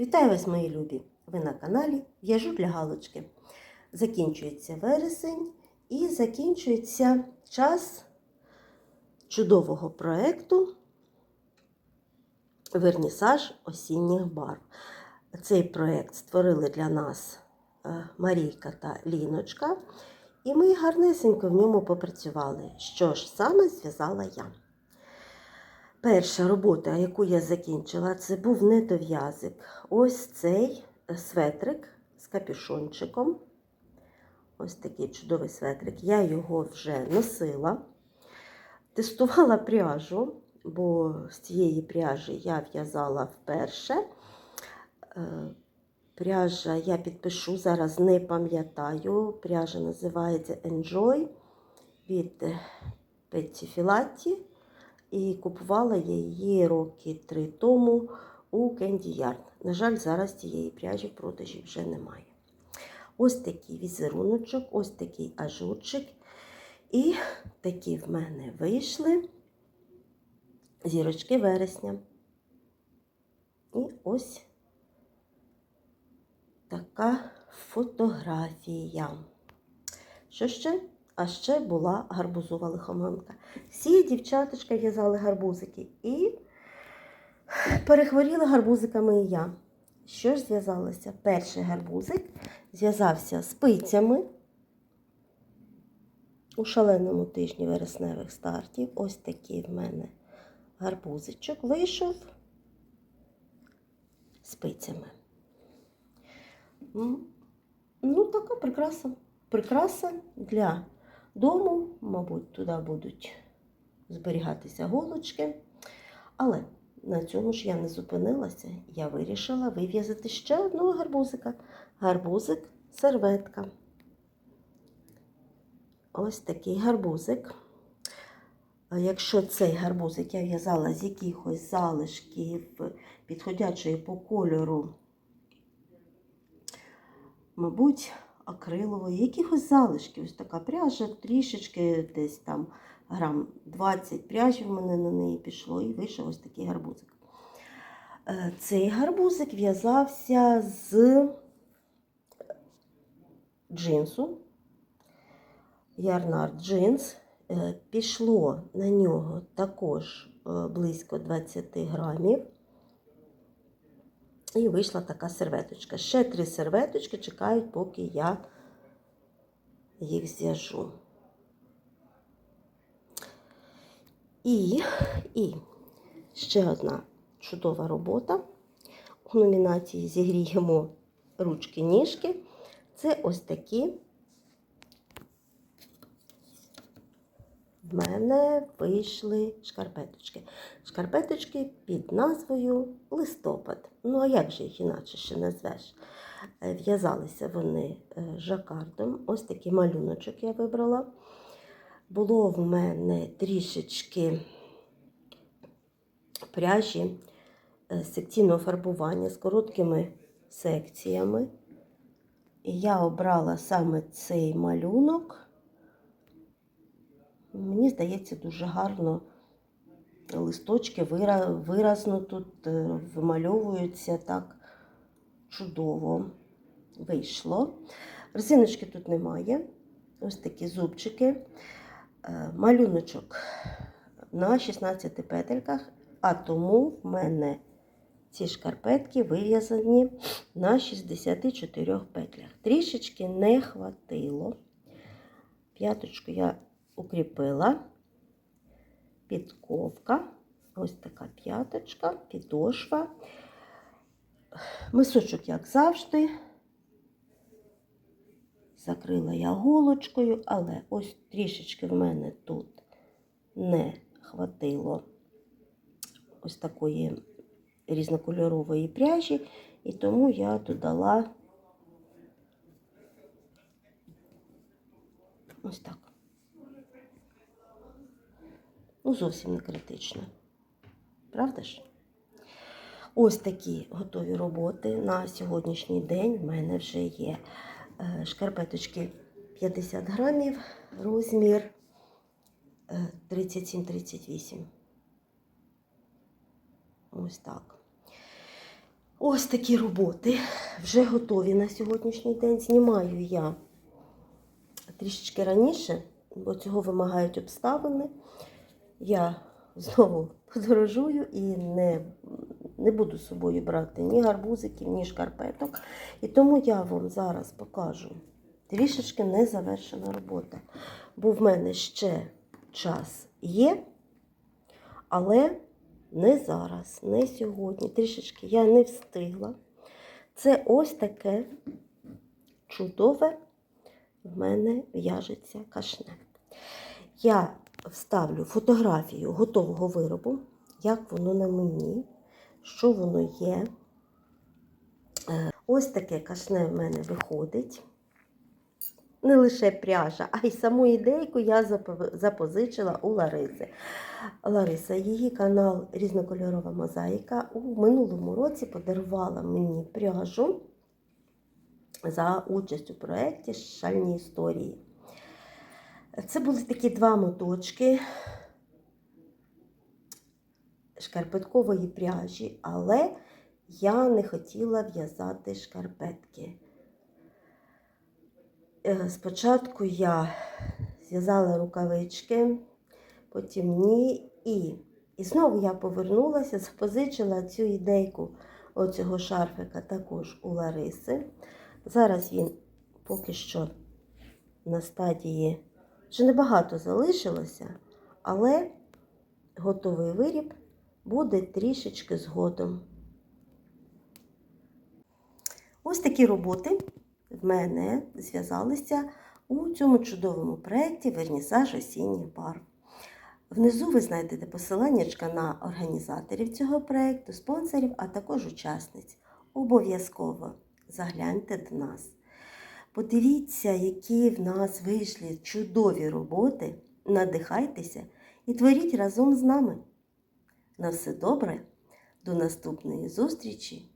Вітаю вас, мої любі! Ви на каналі В'яжу для галочки. Закінчується вересень і закінчується час чудового проєкту Вернісаж осінніх барв. Цей проєкт створили для нас е, Марійка та Ліночка, і ми гарнесенько в ньому попрацювали. Що ж саме зв'язала я? Перша робота, яку я закінчила, це був недов'язик. Ось цей светрик з капюшончиком. Ось такий чудовий светрик. Я його вже носила, тестувала пряжу, бо з цієї пряжі я в'язала вперше. Е, Пряжа я підпишу, зараз не пам'ятаю. Пряжа називається Enjoy від Петті Філатті. І купувала я її роки три тому у Candy Yard. На жаль, зараз цієї пряжі в продажі вже немає. Ось такий візеруночок, ось такий ажурчик. І такі в мене вийшли зірочки вересня. І ось така фотографія. Що ще? А ще була гарбузова лихоманка. Всі дівчаточка в'язали гарбузики і перехворіла гарбузиками і я. Що ж зв'язалося? Перший гарбузик зв'язався спицями у шаленому тижні вересневих стартів. Ось такий в мене гарбузичок вийшов спицями. Ну, така прикраса. Прикраса для дому, мабуть, туди будуть зберігатися голочки. Але на цьому ж я не зупинилася. Я вирішила вив'язати ще одного гарбузика. Гарбузик, серветка. Ось такий гарбузик. Якщо цей гарбузик я в'язала з якихось залишків, підходячої по кольору, мабуть, акрилової, якихось залишків. Ось така пряжа, трішечки десь там грам 20 пряжі в мене на неї пішло, і вийшов ось такий гарбузик. Е, Цей гарбузик в'язався з джинсу. Ярнар джинс. Е, Пішло на нього також е, близько 20 грамів. І вийшла така серветочка. Ще три серветочки чекають, поки я їх зв'яжу. І, і ще одна чудова робота. У номінації зігріємо ручки-ніжки. Це ось такі в мене вийшли шкарпеточки. Шкарпеточки під назвою листопад. Ну, а як же їх іначе ще назвеш? Е, В'язалися вони е, жакардом. Ось такий малюночок я вибрала. Було в мене трішечки пряжі е, секційного фарбування з короткими секціями. І я обрала саме цей малюнок. Мені здається, дуже гарно листочки виразно тут е, вимальовуються так чудово вийшло. Резиночки тут немає. Ось такі зубчики. Е, Малюночок на 16 петельках, а тому в мене ці шкарпетки вив'язані на 64 петлях. Трішечки не хватило. П'яточку я укріпила, підковка, ось така п'яточка, підошва. Мисочок, як завжди, закрила я голочкою, але ось трішечки в мене тут не хватило ось такої різнокольорової пряжі, і тому я додала ось так. Ну, зовсім не критично. Правда ж? Ось такі готові роботи на сьогоднішній день в мене вже є е, шкарпеточки 50 грамів, розмір 37-38. Ось так. Ось такі роботи вже готові на сьогоднішній день. Знімаю я трішечки раніше, бо цього вимагають обставини. Я знову подорожую і не, не буду з собою брати ні гарбузиків, ні шкарпеток. І тому я вам зараз покажу трішечки незавершена робота. Бо в мене ще час є, але не зараз, не сьогодні. Трішечки я не встигла. Це ось таке чудове в мене в'яжеться кашне. Я вставлю фотографію готового виробу, як воно на мені, що воно є. Е, Ось таке кашне в мене виходить. Не лише пряжа, а й саму ідейку я запозичила у Лариси. Лариса, її канал Різнокольорова мозаїка у минулому році подарувала мені пряжу за участь у проєкті Шальні історії. Це були такі два моточки шкарпеткової пряжі, але я не хотіла в'язати шкарпетки. Е, Спочатку я зв'язала рукавички, потім ні. І, і знову я повернулася, запозичила цю ідейку оцього шарфика також у Лариси. Зараз він поки що на стадії вже небагато залишилося, але готовий виріб буде трішечки згодом. Ось такі роботи в мене зв'язалися у цьому чудовому проєкті Вернісаж осінніх барв. Внизу ви знайдете посилання на організаторів цього проєкту, спонсорів, а також учасниць. Обов'язково загляньте до нас. Подивіться, які в нас вийшли чудові роботи, надихайтеся і творіть разом з нами. На все добре, до наступної зустрічі!